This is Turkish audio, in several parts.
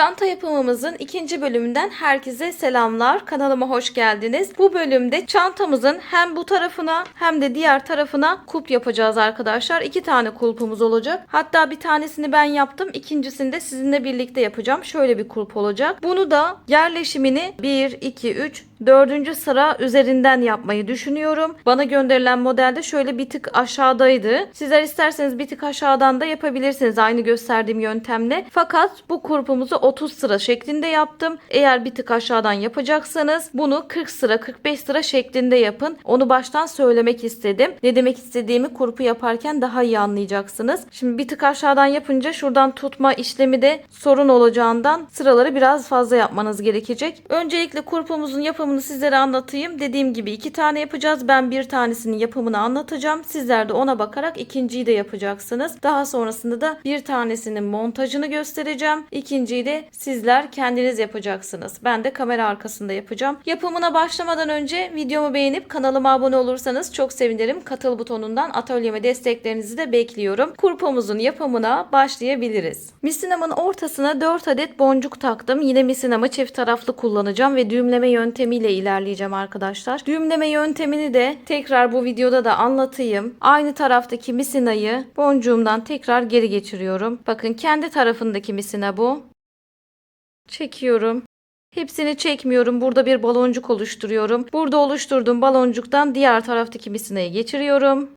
Çanta yapımımızın ikinci bölümünden herkese selamlar. Kanalıma hoş geldiniz. Bu bölümde çantamızın hem bu tarafına hem de diğer tarafına kulp yapacağız arkadaşlar. İki tane kulpumuz olacak. Hatta bir tanesini ben yaptım. İkincisini de sizinle birlikte yapacağım. Şöyle bir kulp olacak. Bunu da yerleşimini 1, 2, 3, dördüncü sıra üzerinden yapmayı düşünüyorum. Bana gönderilen modelde şöyle bir tık aşağıdaydı. Sizler isterseniz bir tık aşağıdan da yapabilirsiniz aynı gösterdiğim yöntemle. Fakat bu kurpumuzu 30 sıra şeklinde yaptım. Eğer bir tık aşağıdan yapacaksanız bunu 40 sıra 45 sıra şeklinde yapın. Onu baştan söylemek istedim. Ne demek istediğimi kurpu yaparken daha iyi anlayacaksınız. Şimdi bir tık aşağıdan yapınca şuradan tutma işlemi de sorun olacağından sıraları biraz fazla yapmanız gerekecek. Öncelikle kurpumuzun yapımını sizlere anlatayım. Dediğim gibi iki tane yapacağız. Ben bir tanesinin yapımını anlatacağım. Sizler de ona bakarak ikinciyi de yapacaksınız. Daha sonrasında da bir tanesinin montajını göstereceğim. İkinciyi de sizler kendiniz yapacaksınız. Ben de kamera arkasında yapacağım. Yapımına başlamadan önce videomu beğenip kanalıma abone olursanız çok sevinirim. Katıl butonundan atölyeme desteklerinizi de bekliyorum. Kurpumuzun yapımına başlayabiliriz. Misinamın ortasına 4 adet boncuk taktım. Yine misinamı çift taraflı kullanacağım ve düğümleme yöntemiyle ilerleyeceğim arkadaşlar. Düğümleme yöntemini de tekrar bu videoda da anlatayım. Aynı taraftaki misinayı boncuğumdan tekrar geri geçiriyorum. Bakın kendi tarafındaki misina bu. Çekiyorum. Hepsini çekmiyorum. Burada bir baloncuk oluşturuyorum. Burada oluşturduğum baloncuktan diğer taraftaki misinayı geçiriyorum.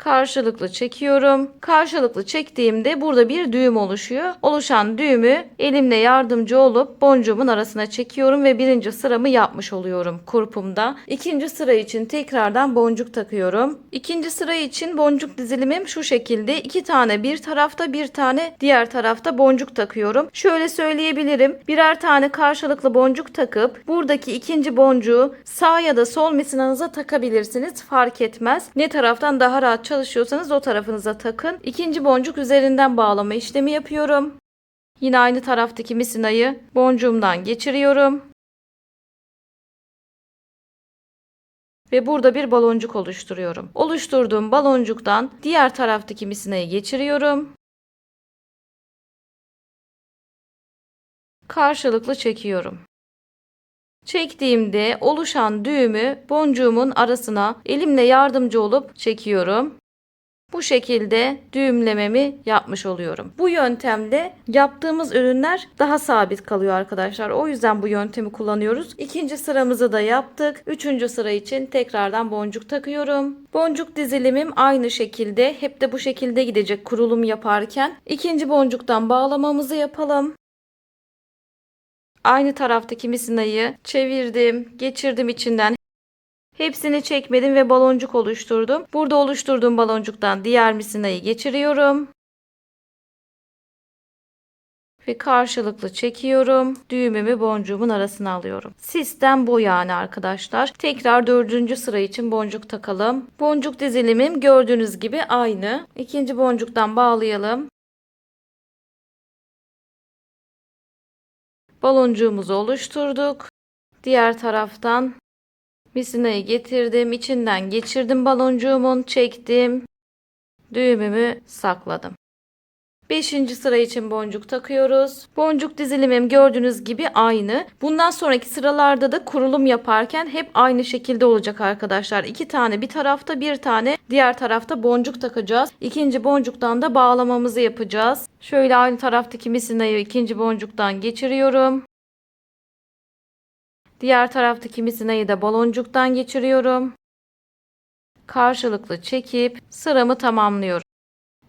Karşılıklı çekiyorum. Karşılıklı çektiğimde burada bir düğüm oluşuyor. Oluşan düğümü elimle yardımcı olup boncuğumun arasına çekiyorum ve birinci sıramı yapmış oluyorum kurpumda. İkinci sıra için tekrardan boncuk takıyorum. İkinci sıra için boncuk dizilimim şu şekilde. iki tane bir tarafta bir tane diğer tarafta boncuk takıyorum. Şöyle söyleyebilirim. Birer tane karşılıklı boncuk takıp buradaki ikinci boncuğu sağ ya da sol misinanıza takabilirsiniz. Fark etmez. Ne taraftan daha rahat çalışıyorsanız o tarafınıza takın. İkinci boncuk üzerinden bağlama işlemi yapıyorum. Yine aynı taraftaki misinayı boncuğumdan geçiriyorum. Ve burada bir baloncuk oluşturuyorum. Oluşturduğum baloncuktan diğer taraftaki misinayı geçiriyorum. Karşılıklı çekiyorum. Çektiğimde oluşan düğümü boncuğumun arasına elimle yardımcı olup çekiyorum. Bu şekilde düğümlememi yapmış oluyorum. Bu yöntemle yaptığımız ürünler daha sabit kalıyor arkadaşlar. O yüzden bu yöntemi kullanıyoruz. İkinci sıramızı da yaptık. Üçüncü sıra için tekrardan boncuk takıyorum. Boncuk dizilimim aynı şekilde. Hep de bu şekilde gidecek kurulum yaparken. İkinci boncuktan bağlamamızı yapalım. Aynı taraftaki misinayı çevirdim, geçirdim içinden. Hepsini çekmedim ve baloncuk oluşturdum. Burada oluşturduğum baloncuktan diğer misinayı geçiriyorum. Ve karşılıklı çekiyorum. Düğümümü boncuğumun arasına alıyorum. Sistem bu yani arkadaşlar. Tekrar dördüncü sıra için boncuk takalım. Boncuk dizilimim gördüğünüz gibi aynı. İkinci boncuktan bağlayalım. Baloncuğumuzu oluşturduk. Diğer taraftan misinayı getirdim. içinden geçirdim baloncuğumun. Çektim. Düğümümü sakladım. 5. sıra için boncuk takıyoruz. Boncuk dizilimim gördüğünüz gibi aynı. Bundan sonraki sıralarda da kurulum yaparken hep aynı şekilde olacak arkadaşlar. İki tane bir tarafta bir tane diğer tarafta boncuk takacağız. İkinci boncuktan da bağlamamızı yapacağız. Şöyle aynı taraftaki misinayı ikinci boncuktan geçiriyorum. Diğer taraftaki misinayı da baloncuktan geçiriyorum. Karşılıklı çekip sıramı tamamlıyorum.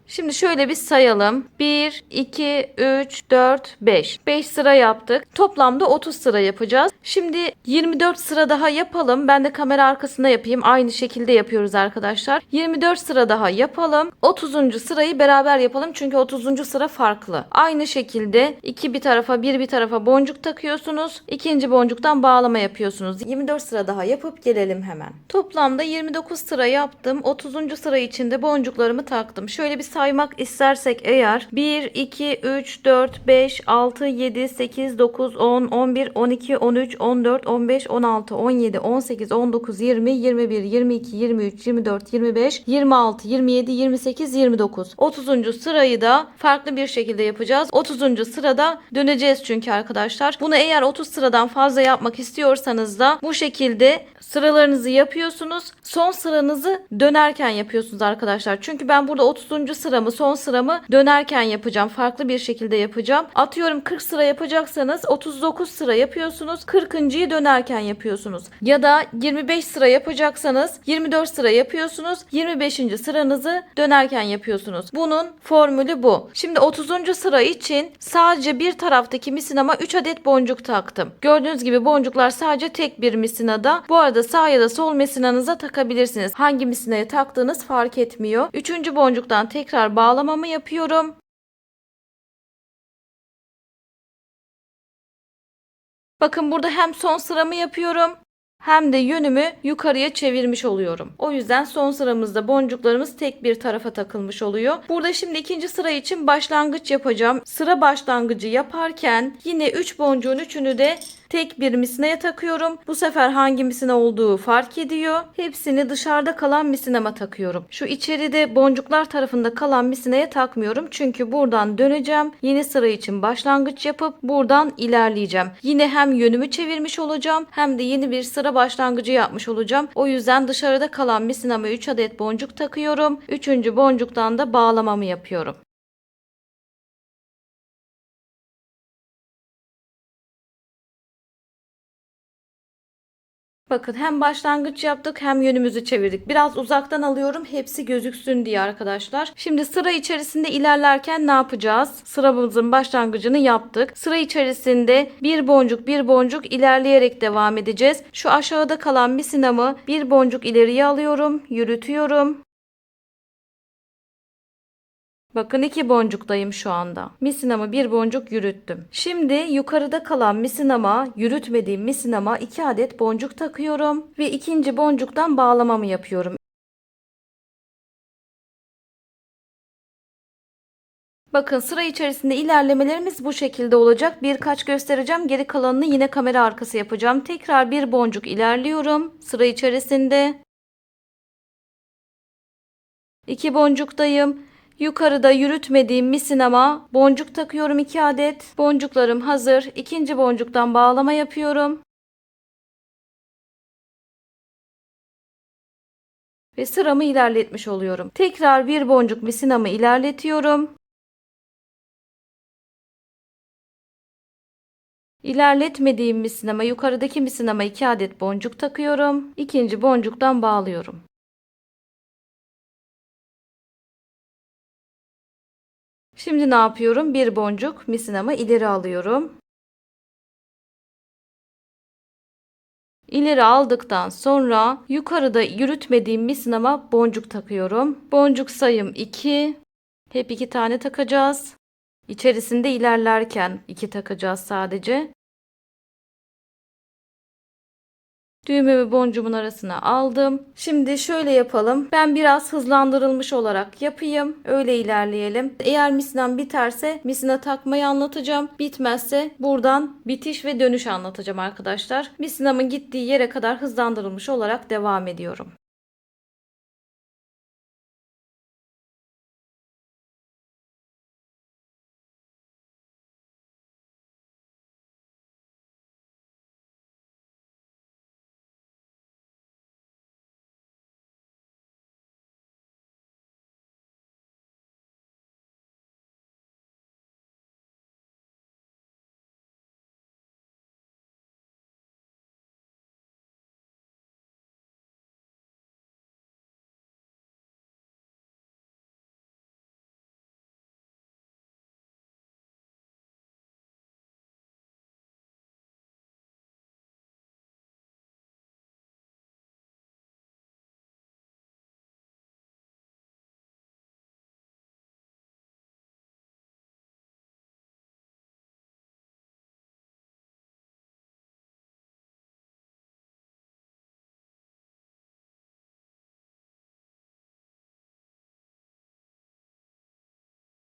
Şimdi şöyle bir sayalım. 1, 2, 3, 4, 5. 5 sıra yaptık. Toplamda 30 sıra yapacağız. Şimdi 24 sıra daha yapalım. Ben de kamera arkasında yapayım. Aynı şekilde yapıyoruz arkadaşlar. 24 sıra daha yapalım. 30. sırayı beraber yapalım. Çünkü 30. sıra farklı. Aynı şekilde iki bir tarafa bir bir tarafa boncuk takıyorsunuz. İkinci boncuktan bağlama yapıyorsunuz. 24 sıra daha yapıp gelelim hemen. Toplamda 29 sıra yaptım. 30. sıra içinde boncuklarımı taktım. Şöyle bir saymak istersek eğer 1, 2, 3, 4, 5, 6, 7, 8, 9, 10, 11, 12, 13, 14, 15, 16, 17, 18, 19, 20, 21, 22, 23, 24, 25, 26, 27, 28, 29. 30. sırayı da farklı bir şekilde yapacağız. 30. sırada döneceğiz çünkü arkadaşlar. Bunu eğer 30 sıradan fazla yapmak istiyorsanız da bu şekilde sıralarınızı yapıyorsunuz. Son sıranızı dönerken yapıyorsunuz arkadaşlar. Çünkü ben burada 30. sıramı son sıramı dönerken yapacağım. Farklı bir şekilde yapacağım. Atıyorum 40 sıra yapacaksanız 39 sıra yapıyorsunuz. 40.yı dönerken yapıyorsunuz. Ya da 25 sıra yapacaksanız 24 sıra yapıyorsunuz. 25. sıranızı dönerken yapıyorsunuz. Bunun formülü bu. Şimdi 30. sıra için sadece bir taraftaki misinama 3 adet boncuk taktım. Gördüğünüz gibi boncuklar sadece tek bir misinada. Bu arada sağ ya da sol misinanıza takabilirsiniz. Hangi misinaya taktığınız fark etmiyor. Üçüncü boncuktan tekrar bağlamamı yapıyorum. Bakın burada hem son sıramı yapıyorum hem de yönümü yukarıya çevirmiş oluyorum. O yüzden son sıramızda boncuklarımız tek bir tarafa takılmış oluyor. Burada şimdi ikinci sıra için başlangıç yapacağım. Sıra başlangıcı yaparken yine 3 boncuğun üçünü de tek bir misineye takıyorum. Bu sefer hangi misine olduğu fark ediyor. Hepsini dışarıda kalan misineme takıyorum. Şu içeride boncuklar tarafında kalan misineye takmıyorum. Çünkü buradan döneceğim. Yeni sıra için başlangıç yapıp buradan ilerleyeceğim. Yine hem yönümü çevirmiş olacağım hem de yeni bir sıra başlangıcı yapmış olacağım. O yüzden dışarıda kalan misineme 3 adet boncuk takıyorum. Üçüncü boncuktan da bağlamamı yapıyorum. Bakın hem başlangıç yaptık hem yönümüzü çevirdik. Biraz uzaktan alıyorum hepsi gözüksün diye arkadaşlar. Şimdi sıra içerisinde ilerlerken ne yapacağız? Sıramızın başlangıcını yaptık. Sıra içerisinde bir boncuk bir boncuk ilerleyerek devam edeceğiz. Şu aşağıda kalan misinamı bir boncuk ileriye alıyorum, yürütüyorum. Bakın iki boncuktayım şu anda. Misinama bir boncuk yürüttüm. Şimdi yukarıda kalan misinama, yürütmediğim misinama iki adet boncuk takıyorum ve ikinci boncuktan bağlamamı yapıyorum. Bakın sıra içerisinde ilerlemelerimiz bu şekilde olacak. Birkaç göstereceğim. Geri kalanını yine kamera arkası yapacağım. Tekrar bir boncuk ilerliyorum. Sıra içerisinde. İki boncuktayım. Yukarıda yürütmediğim misinama boncuk takıyorum 2 adet. Boncuklarım hazır. İkinci boncuktan bağlama yapıyorum. Ve sıramı ilerletmiş oluyorum. Tekrar bir boncuk misinamı ilerletiyorum. İlerletmediğim misinama yukarıdaki misinama 2 adet boncuk takıyorum. İkinci boncuktan bağlıyorum. Şimdi ne yapıyorum? Bir boncuk misinamı ileri alıyorum. İleri aldıktan sonra yukarıda yürütmediğim misinama boncuk takıyorum. Boncuk sayım 2. Hep 2 tane takacağız. İçerisinde ilerlerken 2 takacağız sadece. Düğümümü boncuğumun arasına aldım. Şimdi şöyle yapalım. Ben biraz hızlandırılmış olarak yapayım. Öyle ilerleyelim. Eğer misinem biterse misine takmayı anlatacağım. Bitmezse buradan bitiş ve dönüş anlatacağım arkadaşlar. Misinamın gittiği yere kadar hızlandırılmış olarak devam ediyorum.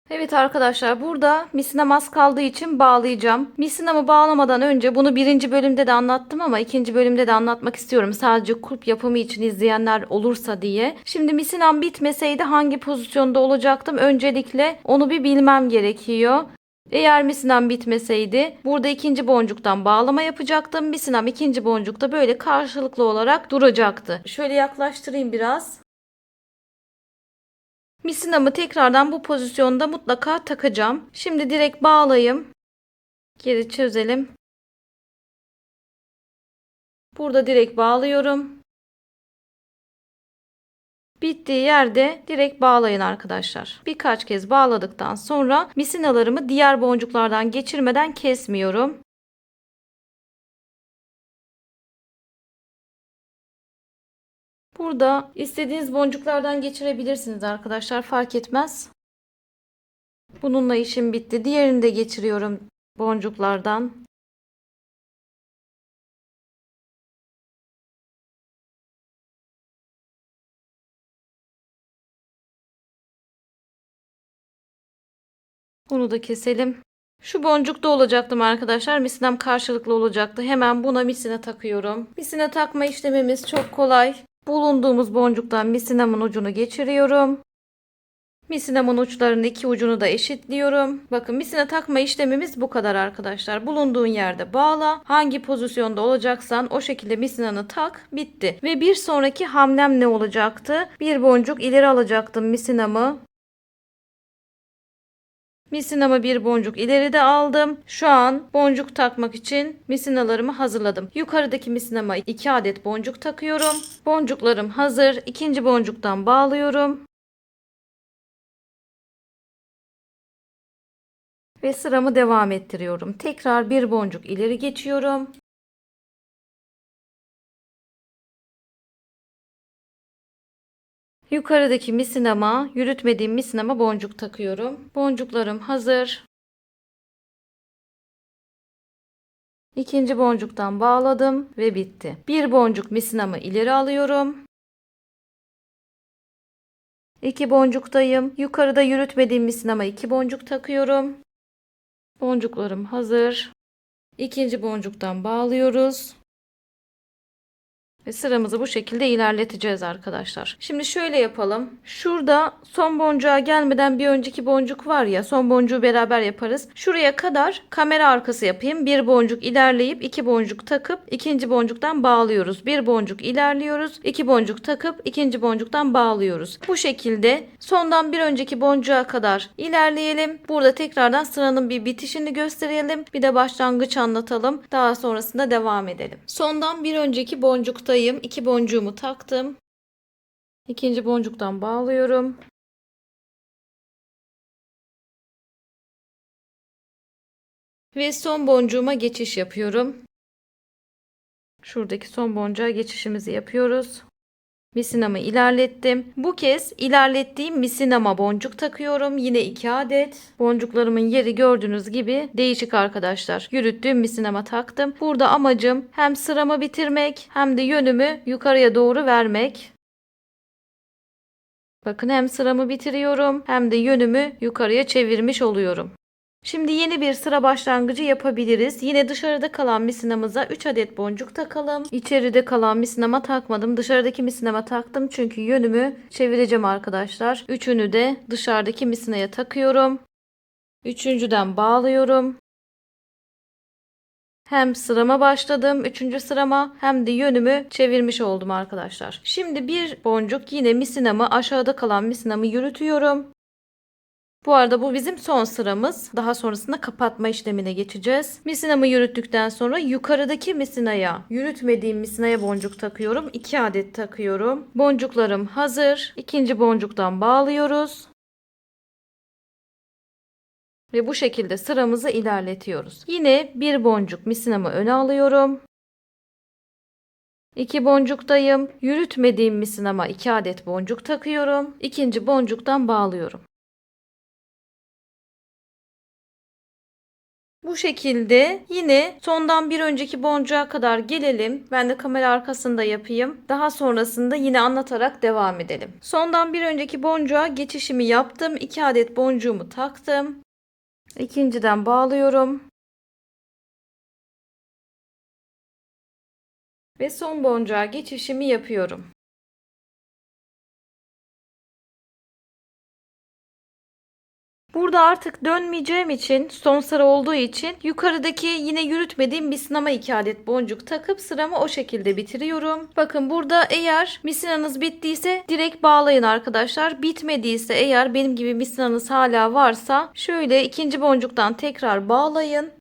Evet arkadaşlar burada misinam az kaldığı için bağlayacağım. Misinamı bağlamadan önce bunu birinci bölümde de anlattım ama ikinci bölümde de anlatmak istiyorum. Sadece kulp yapımı için izleyenler olursa diye. Şimdi misinam bitmeseydi hangi pozisyonda olacaktım? Öncelikle onu bir bilmem gerekiyor. Eğer misinem bitmeseydi burada ikinci boncuktan bağlama yapacaktım. Misinem ikinci boncukta böyle karşılıklı olarak duracaktı. Şöyle yaklaştırayım biraz. Misinamı tekrardan bu pozisyonda mutlaka takacağım. Şimdi direkt bağlayayım. Geri çözelim. Burada direkt bağlıyorum. Bittiği yerde direkt bağlayın arkadaşlar. Birkaç kez bağladıktan sonra misinalarımı diğer boncuklardan geçirmeden kesmiyorum. Burada istediğiniz boncuklardan geçirebilirsiniz arkadaşlar. Fark etmez. Bununla işim bitti. Diğerini de geçiriyorum boncuklardan. Bunu da keselim. Şu boncukta olacaktım arkadaşlar. Misinem karşılıklı olacaktı. Hemen buna misine takıyorum. Misine takma işlemimiz çok kolay. Bulunduğumuz boncuktan misinamın ucunu geçiriyorum. Misinamın uçlarının iki ucunu da eşitliyorum. Bakın misine takma işlemimiz bu kadar arkadaşlar. Bulunduğun yerde bağla. Hangi pozisyonda olacaksan o şekilde misinanı tak. Bitti. Ve bir sonraki hamlem ne olacaktı? Bir boncuk ileri alacaktım misinamı. Misinamı bir boncuk ileride aldım. Şu an boncuk takmak için misinalarımı hazırladım. Yukarıdaki misinama 2 adet boncuk takıyorum. Boncuklarım hazır. İkinci boncuktan bağlıyorum. Ve sıramı devam ettiriyorum. Tekrar bir boncuk ileri geçiyorum. Yukarıdaki misinama, yürütmediğim misinama boncuk takıyorum. Boncuklarım hazır. İkinci boncuktan bağladım ve bitti. Bir boncuk misinamı ileri alıyorum. İki boncuktayım. Yukarıda yürütmediğim misinama iki boncuk takıyorum. Boncuklarım hazır. İkinci boncuktan bağlıyoruz. Ve sıramızı bu şekilde ilerleteceğiz arkadaşlar. Şimdi şöyle yapalım. Şurada son boncuğa gelmeden bir önceki boncuk var ya son boncuğu beraber yaparız. Şuraya kadar kamera arkası yapayım. Bir boncuk ilerleyip iki boncuk takıp ikinci boncuktan bağlıyoruz. Bir boncuk ilerliyoruz. iki boncuk takıp ikinci boncuktan bağlıyoruz. Bu şekilde sondan bir önceki boncuğa kadar ilerleyelim. Burada tekrardan sıranın bir bitişini gösterelim. Bir de başlangıç anlatalım. Daha sonrasında devam edelim. Sondan bir önceki boncuktayım. İki boncuğumu taktım. İkinci boncuktan bağlıyorum. Ve son boncuğuma geçiş yapıyorum. Şuradaki son boncuğa geçişimizi yapıyoruz. Misinamı ilerlettim. Bu kez ilerlettiğim misinama boncuk takıyorum. Yine 2 adet. Boncuklarımın yeri gördüğünüz gibi değişik arkadaşlar. Yürüttüğüm misinama taktım. Burada amacım hem sıramı bitirmek hem de yönümü yukarıya doğru vermek. Bakın hem sıramı bitiriyorum hem de yönümü yukarıya çevirmiş oluyorum. Şimdi yeni bir sıra başlangıcı yapabiliriz. Yine dışarıda kalan misinamıza 3 adet boncuk takalım. İçeride kalan misinama takmadım. Dışarıdaki misinama taktım çünkü yönümü çevireceğim arkadaşlar. Üçünü de dışarıdaki misinaya takıyorum. Üçüncüden bağlıyorum. Hem sırama başladım. Üçüncü sırama hem de yönümü çevirmiş oldum arkadaşlar. Şimdi bir boncuk yine misinamı aşağıda kalan misinamı yürütüyorum. Bu arada bu bizim son sıramız. Daha sonrasında kapatma işlemine geçeceğiz. Misinamı yürüttükten sonra yukarıdaki misinaya, yürütmediğim misinaya boncuk takıyorum. 2 adet takıyorum. Boncuklarım hazır. İkinci boncuktan bağlıyoruz. Ve bu şekilde sıramızı ilerletiyoruz. Yine bir boncuk misinamı öne alıyorum. 2 boncuktayım. Yürütmediğim misinama 2 adet boncuk takıyorum. İkinci boncuktan bağlıyorum. Bu şekilde yine sondan bir önceki boncuğa kadar gelelim. Ben de kamera arkasında yapayım. Daha sonrasında yine anlatarak devam edelim. Sondan bir önceki boncuğa geçişimi yaptım. 2 adet boncuğumu taktım. İkinciden bağlıyorum. Ve son boncuğa geçişimi yapıyorum. Burada artık dönmeyeceğim için son sıra olduğu için yukarıdaki yine yürütmediğim misinama 2 adet boncuk takıp sıramı o şekilde bitiriyorum. Bakın burada eğer misinanız bittiyse direkt bağlayın arkadaşlar. Bitmediyse eğer benim gibi misinanız hala varsa şöyle ikinci boncuktan tekrar bağlayın.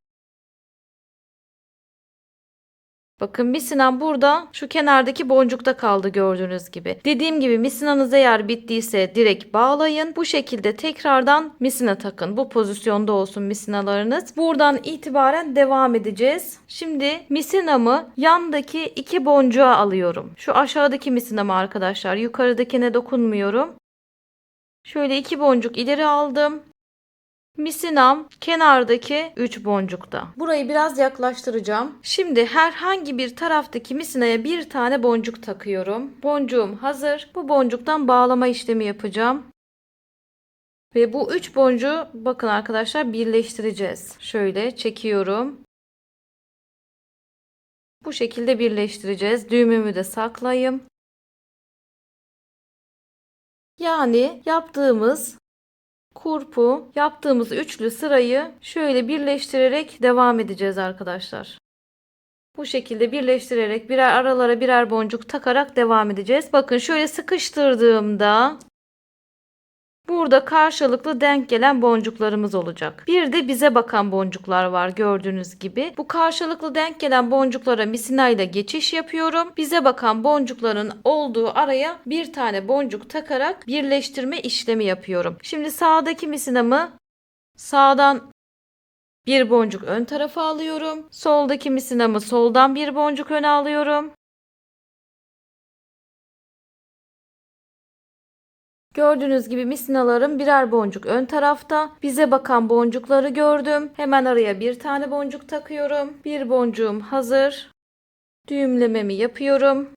Bakın misina burada şu kenardaki boncukta kaldı gördüğünüz gibi. Dediğim gibi misinanız eğer bittiyse direkt bağlayın. Bu şekilde tekrardan misina takın. Bu pozisyonda olsun misinalarınız. Buradan itibaren devam edeceğiz. Şimdi misinamı yandaki iki boncuğa alıyorum. Şu aşağıdaki misinamı arkadaşlar. Yukarıdakine dokunmuyorum. Şöyle iki boncuk ileri aldım. Misinam kenardaki 3 boncukta. Burayı biraz yaklaştıracağım. Şimdi herhangi bir taraftaki misinaya bir tane boncuk takıyorum. Boncuğum hazır. Bu boncuktan bağlama işlemi yapacağım. Ve bu 3 boncuğu bakın arkadaşlar birleştireceğiz. Şöyle çekiyorum. Bu şekilde birleştireceğiz. Düğümümü de saklayayım. Yani yaptığımız kurpu yaptığımız üçlü sırayı şöyle birleştirerek devam edeceğiz arkadaşlar. Bu şekilde birleştirerek birer aralara birer boncuk takarak devam edeceğiz. Bakın şöyle sıkıştırdığımda Burada karşılıklı denk gelen boncuklarımız olacak. Bir de bize bakan boncuklar var gördüğünüz gibi. Bu karşılıklı denk gelen boncuklara misina geçiş yapıyorum. Bize bakan boncukların olduğu araya bir tane boncuk takarak birleştirme işlemi yapıyorum. Şimdi sağdaki misinamı sağdan bir boncuk ön tarafa alıyorum. Soldaki misinamı soldan bir boncuk öne alıyorum. Gördüğünüz gibi misinalarım birer boncuk ön tarafta. Bize bakan boncukları gördüm. Hemen araya bir tane boncuk takıyorum. Bir boncuğum hazır. Düğümlememi yapıyorum.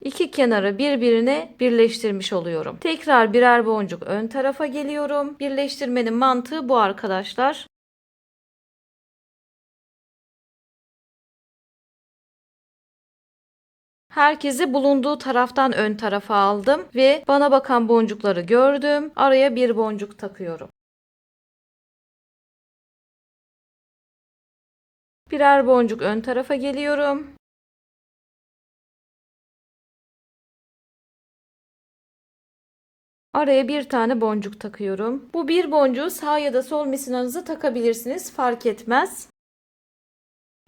İki kenarı birbirine birleştirmiş oluyorum. Tekrar birer boncuk ön tarafa geliyorum. Birleştirmenin mantığı bu arkadaşlar. Herkesi bulunduğu taraftan ön tarafa aldım ve bana bakan boncukları gördüm. Araya bir boncuk takıyorum. Birer boncuk ön tarafa geliyorum. Araya bir tane boncuk takıyorum. Bu bir boncuğu sağ ya da sol misinanızı takabilirsiniz. Fark etmez.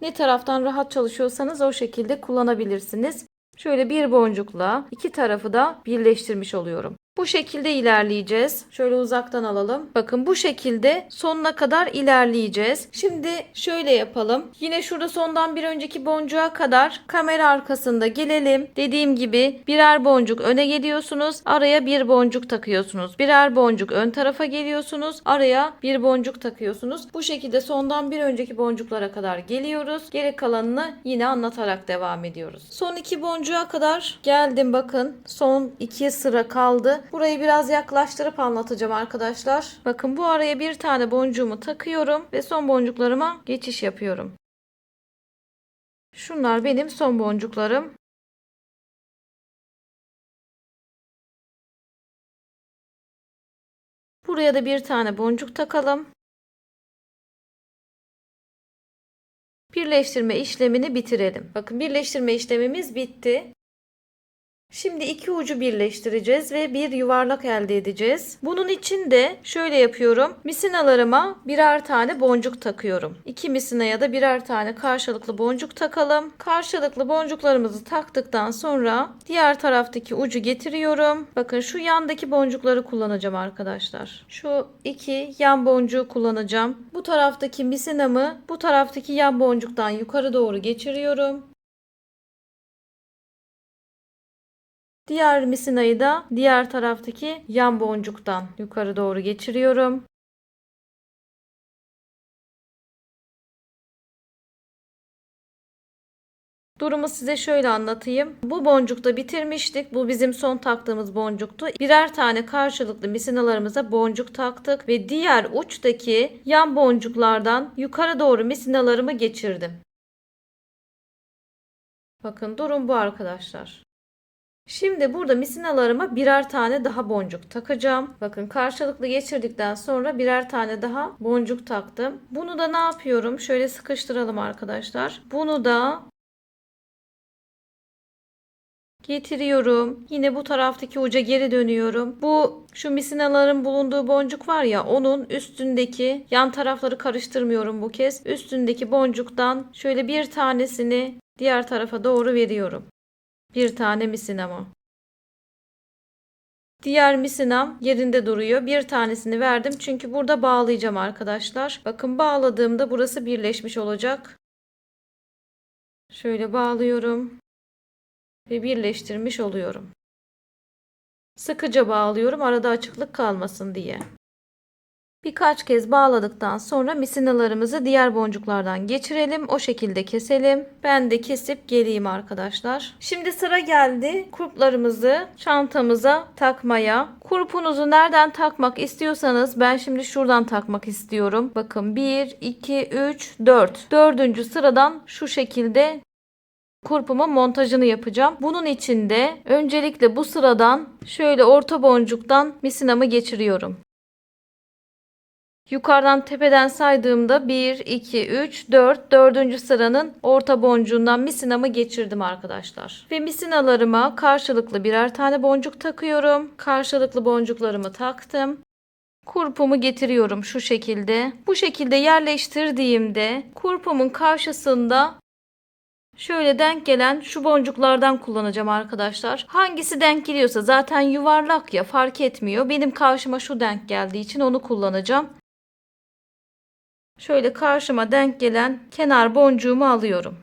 Ne taraftan rahat çalışıyorsanız o şekilde kullanabilirsiniz. Şöyle bir boncukla iki tarafı da birleştirmiş oluyorum. Bu şekilde ilerleyeceğiz. Şöyle uzaktan alalım. Bakın bu şekilde sonuna kadar ilerleyeceğiz. Şimdi şöyle yapalım. Yine şurada sondan bir önceki boncuğa kadar kamera arkasında gelelim. Dediğim gibi birer boncuk öne geliyorsunuz. Araya bir boncuk takıyorsunuz. Birer boncuk ön tarafa geliyorsunuz. Araya bir boncuk takıyorsunuz. Bu şekilde sondan bir önceki boncuklara kadar geliyoruz. Geri kalanını yine anlatarak devam ediyoruz. Son iki boncuğa kadar geldim bakın. Son iki sıra kaldı. Burayı biraz yaklaştırıp anlatacağım arkadaşlar. Bakın bu araya bir tane boncuğumu takıyorum ve son boncuklarıma geçiş yapıyorum. Şunlar benim son boncuklarım. Buraya da bir tane boncuk takalım. Birleştirme işlemini bitirelim. Bakın birleştirme işlemimiz bitti. Şimdi iki ucu birleştireceğiz ve bir yuvarlak elde edeceğiz. Bunun için de şöyle yapıyorum. Misinalarıma birer tane boncuk takıyorum. İki misinaya da birer tane karşılıklı boncuk takalım. Karşılıklı boncuklarımızı taktıktan sonra diğer taraftaki ucu getiriyorum. Bakın şu yandaki boncukları kullanacağım arkadaşlar. Şu iki yan boncuğu kullanacağım. Bu taraftaki misinamı bu taraftaki yan boncuktan yukarı doğru geçiriyorum. Diğer misinayı da diğer taraftaki yan boncuktan yukarı doğru geçiriyorum. Durumu size şöyle anlatayım. Bu boncukta bitirmiştik. Bu bizim son taktığımız boncuktu. Birer tane karşılıklı misinalarımıza boncuk taktık ve diğer uçtaki yan boncuklardan yukarı doğru misinalarımı geçirdim. Bakın durum bu arkadaşlar. Şimdi burada misinalarıma birer tane daha boncuk takacağım. Bakın karşılıklı geçirdikten sonra birer tane daha boncuk taktım. Bunu da ne yapıyorum? Şöyle sıkıştıralım arkadaşlar. Bunu da getiriyorum. Yine bu taraftaki uca geri dönüyorum. Bu şu misinaların bulunduğu boncuk var ya onun üstündeki yan tarafları karıştırmıyorum bu kez. Üstündeki boncuktan şöyle bir tanesini diğer tarafa doğru veriyorum. Bir tane misinama. Diğer misinam yerinde duruyor. Bir tanesini verdim çünkü burada bağlayacağım arkadaşlar. Bakın bağladığımda burası birleşmiş olacak. Şöyle bağlıyorum ve birleştirmiş oluyorum. Sıkıca bağlıyorum arada açıklık kalmasın diye. Birkaç kez bağladıktan sonra misinalarımızı diğer boncuklardan geçirelim. O şekilde keselim. Ben de kesip geleyim arkadaşlar. Şimdi sıra geldi kurplarımızı çantamıza takmaya. Kurpunuzu nereden takmak istiyorsanız ben şimdi şuradan takmak istiyorum. Bakın 1, 2, 3, 4. Dördüncü sıradan şu şekilde kurpumun montajını yapacağım. Bunun için de öncelikle bu sıradan şöyle orta boncuktan misinamı geçiriyorum. Yukarıdan tepeden saydığımda 1, 2, 3, 4, 4. sıranın orta boncuğundan misinamı geçirdim arkadaşlar. Ve misinalarıma karşılıklı birer tane boncuk takıyorum. Karşılıklı boncuklarımı taktım. Kurpumu getiriyorum şu şekilde. Bu şekilde yerleştirdiğimde kurpumun karşısında Şöyle denk gelen şu boncuklardan kullanacağım arkadaşlar. Hangisi denk geliyorsa zaten yuvarlak ya fark etmiyor. Benim karşıma şu denk geldiği için onu kullanacağım. Şöyle karşıma denk gelen kenar boncuğumu alıyorum.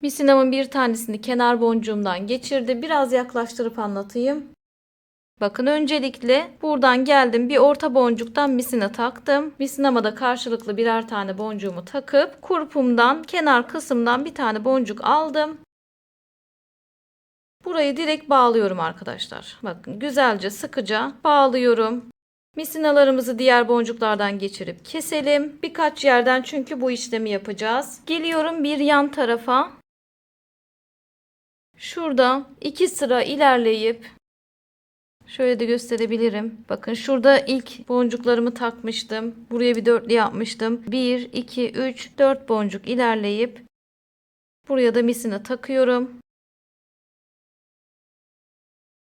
Misinamın bir tanesini kenar boncuğumdan geçirdim. Biraz yaklaştırıp anlatayım. Bakın öncelikle buradan geldim bir orta boncuktan misina taktım. Misinama da karşılıklı birer tane boncuğumu takıp kurpumdan kenar kısımdan bir tane boncuk aldım. Burayı direkt bağlıyorum arkadaşlar. Bakın güzelce sıkıca bağlıyorum. Misinalarımızı diğer boncuklardan geçirip keselim. Birkaç yerden çünkü bu işlemi yapacağız. Geliyorum bir yan tarafa. Şurada iki sıra ilerleyip Şöyle de gösterebilirim. Bakın şurada ilk boncuklarımı takmıştım. Buraya bir dörtlü yapmıştım. 1, 2, 3, 4 boncuk ilerleyip buraya da misina takıyorum.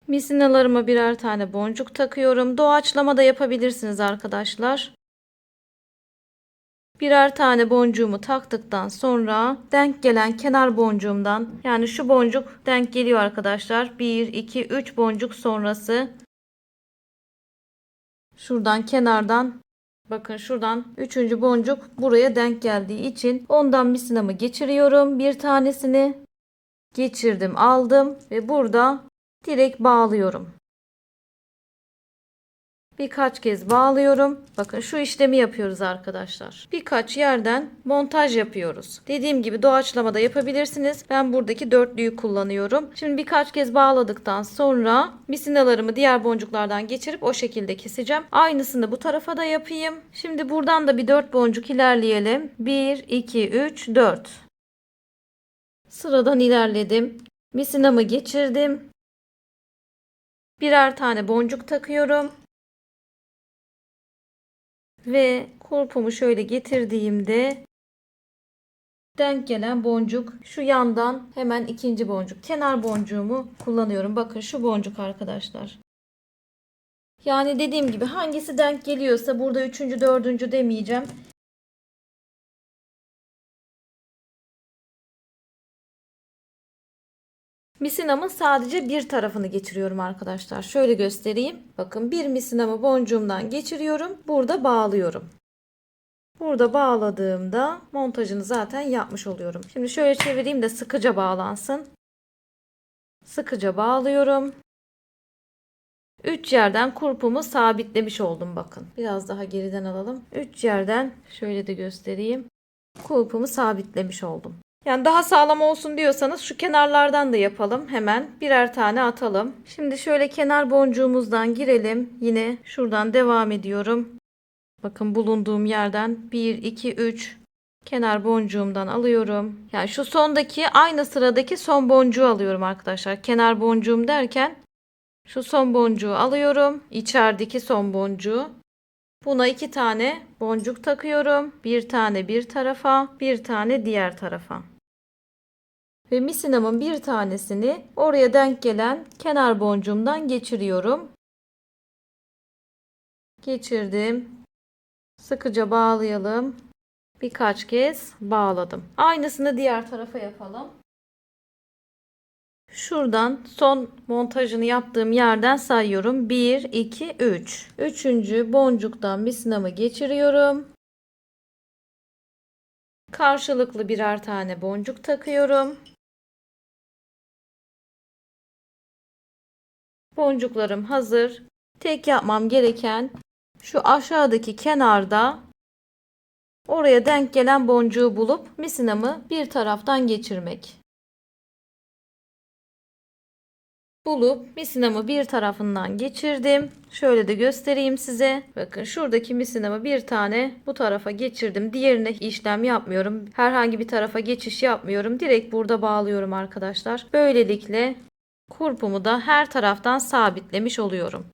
Misinalarıma birer tane boncuk takıyorum. Doğaçlama da yapabilirsiniz arkadaşlar. Birer tane boncuğumu taktıktan sonra denk gelen kenar boncuğumdan yani şu boncuk denk geliyor arkadaşlar. 1, 2, 3 boncuk sonrası şuradan kenardan bakın şuradan 3. boncuk buraya denk geldiği için ondan misinamı geçiriyorum. Bir tanesini geçirdim aldım ve burada direkt bağlıyorum. Birkaç kez bağlıyorum. Bakın şu işlemi yapıyoruz arkadaşlar. Birkaç yerden montaj yapıyoruz. Dediğim gibi doğaçlama da yapabilirsiniz. Ben buradaki dörtlüyü kullanıyorum. Şimdi birkaç kez bağladıktan sonra misinalarımı diğer boncuklardan geçirip o şekilde keseceğim. Aynısını bu tarafa da yapayım. Şimdi buradan da bir dört boncuk ilerleyelim. 1, 2, 3, 4. Sıradan ilerledim. Misinamı geçirdim. Birer tane boncuk takıyorum. Ve kurpumu şöyle getirdiğimde denk gelen boncuk şu yandan hemen ikinci boncuk kenar boncuğumu kullanıyorum. Bakın şu boncuk arkadaşlar. Yani dediğim gibi hangisi denk geliyorsa burada üçüncü dördüncü demeyeceğim. Misinamın sadece bir tarafını geçiriyorum arkadaşlar. Şöyle göstereyim. Bakın bir misinamı boncuğumdan geçiriyorum. Burada bağlıyorum. Burada bağladığımda montajını zaten yapmış oluyorum. Şimdi şöyle çevireyim de sıkıca bağlansın. Sıkıca bağlıyorum. 3 yerden kurpumu sabitlemiş oldum bakın. Biraz daha geriden alalım. 3 yerden şöyle de göstereyim. kulpumu sabitlemiş oldum. Yani daha sağlam olsun diyorsanız şu kenarlardan da yapalım. Hemen birer tane atalım. Şimdi şöyle kenar boncuğumuzdan girelim. Yine şuradan devam ediyorum. Bakın bulunduğum yerden 1, 2, 3 kenar boncuğumdan alıyorum. Yani şu sondaki aynı sıradaki son boncuğu alıyorum arkadaşlar. Kenar boncuğum derken şu son boncuğu alıyorum. İçerideki son boncuğu. Buna iki tane boncuk takıyorum. Bir tane bir tarafa, bir tane diğer tarafa. Ve misinamın bir tanesini oraya denk gelen kenar boncuğumdan geçiriyorum. Geçirdim. Sıkıca bağlayalım. Birkaç kez bağladım. Aynısını diğer tarafa yapalım. Şuradan son montajını yaptığım yerden sayıyorum. 1, 2, 3. Üçüncü boncuktan misinamı geçiriyorum. Karşılıklı birer tane boncuk takıyorum. Boncuklarım hazır. Tek yapmam gereken şu aşağıdaki kenarda oraya denk gelen boncuğu bulup misinamı bir taraftan geçirmek. Bulup misinamı bir tarafından geçirdim. Şöyle de göstereyim size. Bakın şuradaki misinamı bir tane bu tarafa geçirdim. Diğerine işlem yapmıyorum. Herhangi bir tarafa geçiş yapmıyorum. Direkt burada bağlıyorum arkadaşlar. Böylelikle kurpumu da her taraftan sabitlemiş oluyorum.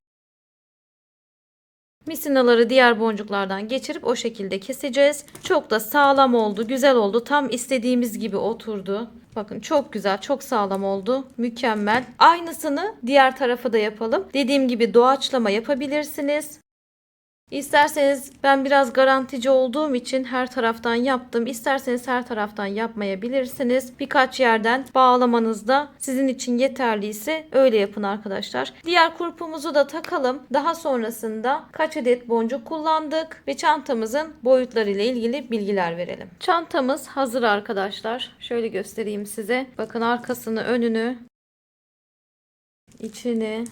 Misinaları diğer boncuklardan geçirip o şekilde keseceğiz. Çok da sağlam oldu, güzel oldu. Tam istediğimiz gibi oturdu. Bakın çok güzel, çok sağlam oldu. Mükemmel. Aynısını diğer tarafa da yapalım. Dediğim gibi doğaçlama yapabilirsiniz. İsterseniz ben biraz garantici olduğum için her taraftan yaptım. İsterseniz her taraftan yapmayabilirsiniz. Birkaç yerden bağlamanız da sizin için yeterliyse öyle yapın arkadaşlar. Diğer kurpumuzu da takalım. Daha sonrasında kaç adet boncuk kullandık ve çantamızın boyutları ile ilgili bilgiler verelim. Çantamız hazır arkadaşlar. Şöyle göstereyim size. Bakın arkasını, önünü, içini,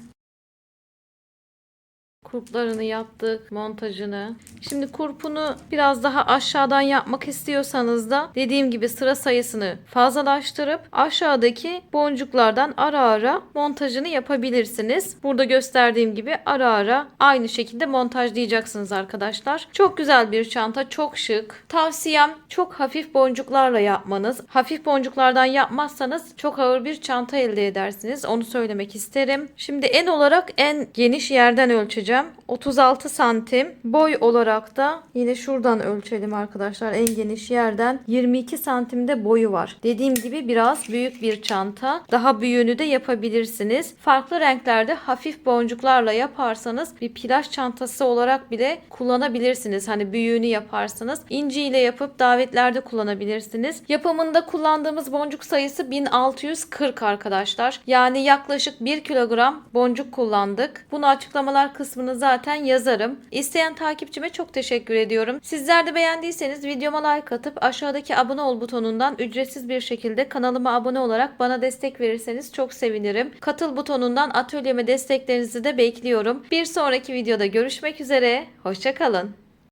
Kurplarını yaptık, montajını. Şimdi kurpunu biraz daha aşağıdan yapmak istiyorsanız da dediğim gibi sıra sayısını fazlalaştırıp aşağıdaki boncuklardan ara ara montajını yapabilirsiniz. Burada gösterdiğim gibi ara ara aynı şekilde montajlayacaksınız arkadaşlar. Çok güzel bir çanta, çok şık. Tavsiyem çok hafif boncuklarla yapmanız. Hafif boncuklardan yapmazsanız çok ağır bir çanta elde edersiniz. Onu söylemek isterim. Şimdi en olarak en geniş yerden ölçeceğim. 36 santim. Boy olarak da yine şuradan ölçelim arkadaşlar. En geniş yerden 22 santimde boyu var. Dediğim gibi biraz büyük bir çanta. Daha büyüğünü de yapabilirsiniz. Farklı renklerde hafif boncuklarla yaparsanız bir plaj çantası olarak bile kullanabilirsiniz. Hani büyüğünü yaparsanız. İnci ile yapıp davetlerde kullanabilirsiniz. Yapımında kullandığımız boncuk sayısı 1640 arkadaşlar. Yani yaklaşık 1 kilogram boncuk kullandık. Bunu açıklamalar kısmını zaten yazarım. İsteyen takipçime çok teşekkür ediyorum. Sizler de beğendiyseniz videoma like atıp aşağıdaki abone ol butonundan ücretsiz bir şekilde kanalıma abone olarak bana destek verirseniz çok sevinirim. Katıl butonundan atölyeme desteklerinizi de bekliyorum. Bir sonraki videoda görüşmek üzere. Hoşçakalın.